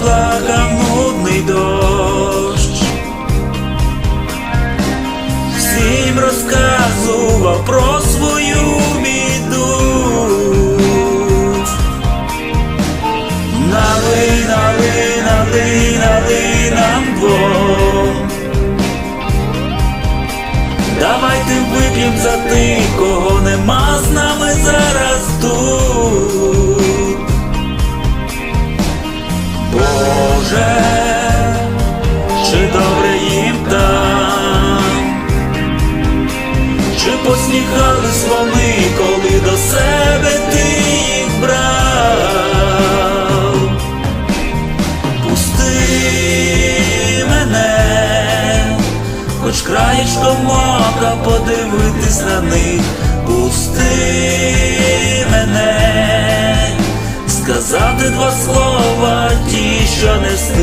плакав нудний дощ, всім розказував про свою біду. Нали, нали, нали, нали нам двом. Давайте вип'єм за тих, кого нема з нами зараз тут. Боже, чи добре їм там, чи посміхались вони, коли до себе ти їх брав? Пусти мене, хоч краєчком ока подивитись на них, сказати два слова, ті, що не встиг,